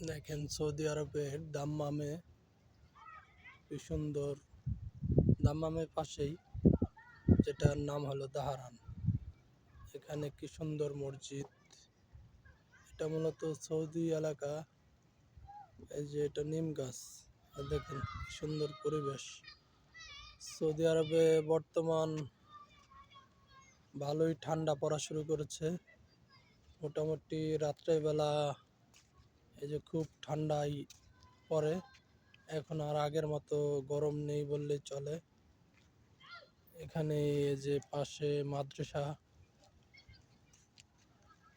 দেখেন সৌদি আরবের দাম্মামে কি সুন্দর। দাম্মামের পাশেই যেটার নাম হলো দাহারান। এখানে কি সুন্দর মসজিদ। এটা মূলত সৌদি এলাকা। এই যে এটা নিম গাছ। দেখেন কি সুন্দর পরিবেশ। সৌদি আরবে বর্তমান ভালোই ঠান্ডা পড়া শুরু করেছে। মোটামুটি রাত্রেবেলা এই যে খুব ঠান্ডাই পরে এখন আর আগের মতো গরম নেই বললেই চলে। এখানে এই যে পাশে মাদ্রাসা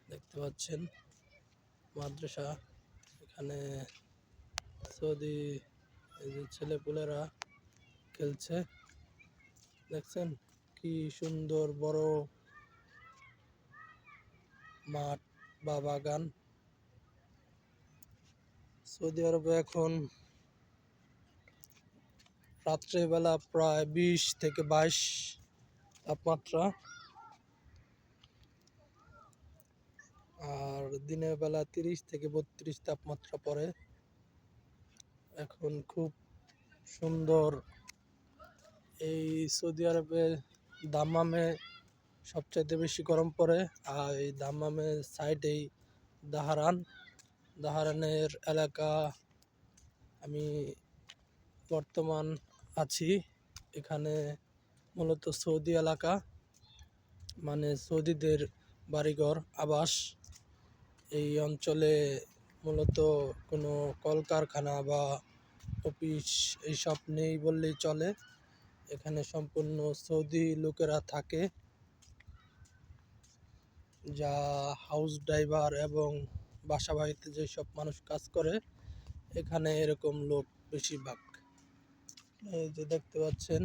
দেখতে পাচ্ছেন, মাদ্রাসা। এখানে সৌদি এই যে ছেলেপুলেরা খেলছে। দেখছেন কি সুন্দর বড় মাঠ বা বাগান। সৌদি আরবে এখন রাত্রেবেলা প্রায় বিশ থেকে বাইশ তাপমাত্রা। আর দিনের বেলা তিরিশ থেকে বত্রিশ তাপমাত্রা পড়ে এখন খুব সুন্দর এই সৌদি আরবে দাম্মামে সবচাইতে বেশি গরম পড়ে। আর এই দাম্মামের সাইডেই দাহারান। দাহারানের এলাকা আমি বর্তমান আছি। এখানে মূলত সৌদি এলাকা মানে সৌদিদের বাড়িঘর, আবাস। এই অঞ্চলে মূলত কোনো কলকারখানা বা অফিস এইসব নেই বললেই চলে। এখানে সম্পূর্ণ সৌদি লোকেরা থাকে। যা হাউস ড্রাইভার এবং বাসা বাড়িতে যেসব মানুষ কাজ করে, এখানে এরকম লোক বেশিরভাগ। এই যে দেখতে পাচ্ছেন,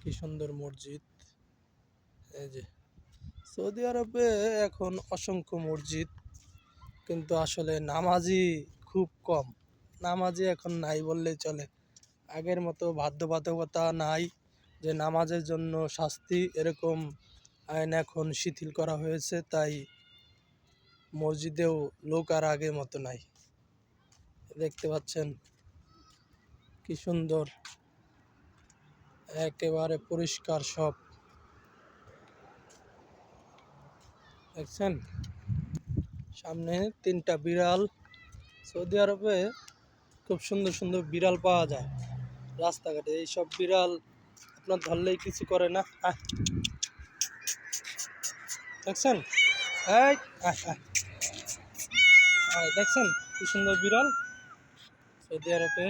কি সুন্দর মসজিদ। এই যে, সৌদি আরবে এখন অসংখ্য মসজিদ, কিন্তু আসলে নামাজি খুব কম। নামাজি এখন নাই বললেই চলে। আগের মতো বাধ্যবাধকতা নাই যে নামাজের জন্য শাস্তি এরকম আইন এখন শিথিল করা হয়েছে, তাই মসজিদেও লোক আর আগের মতো নাই। দেখতে পাচ্ছেন কি সুন্দর। একেবারে পরিষ্কার সব। দেখছেন? সামনে তিনটা বিড়াল। সৌদি আরবে খুব সুন্দর সুন্দর বিড়াল পাওয়া যায় রাস্তাঘাটে। এইসব বিড়াল আপনার ধরলেই কিছু করে না। দেখছেন? এই। দেখছেন কি সুন্দর বিড়াল সৌদি আরবে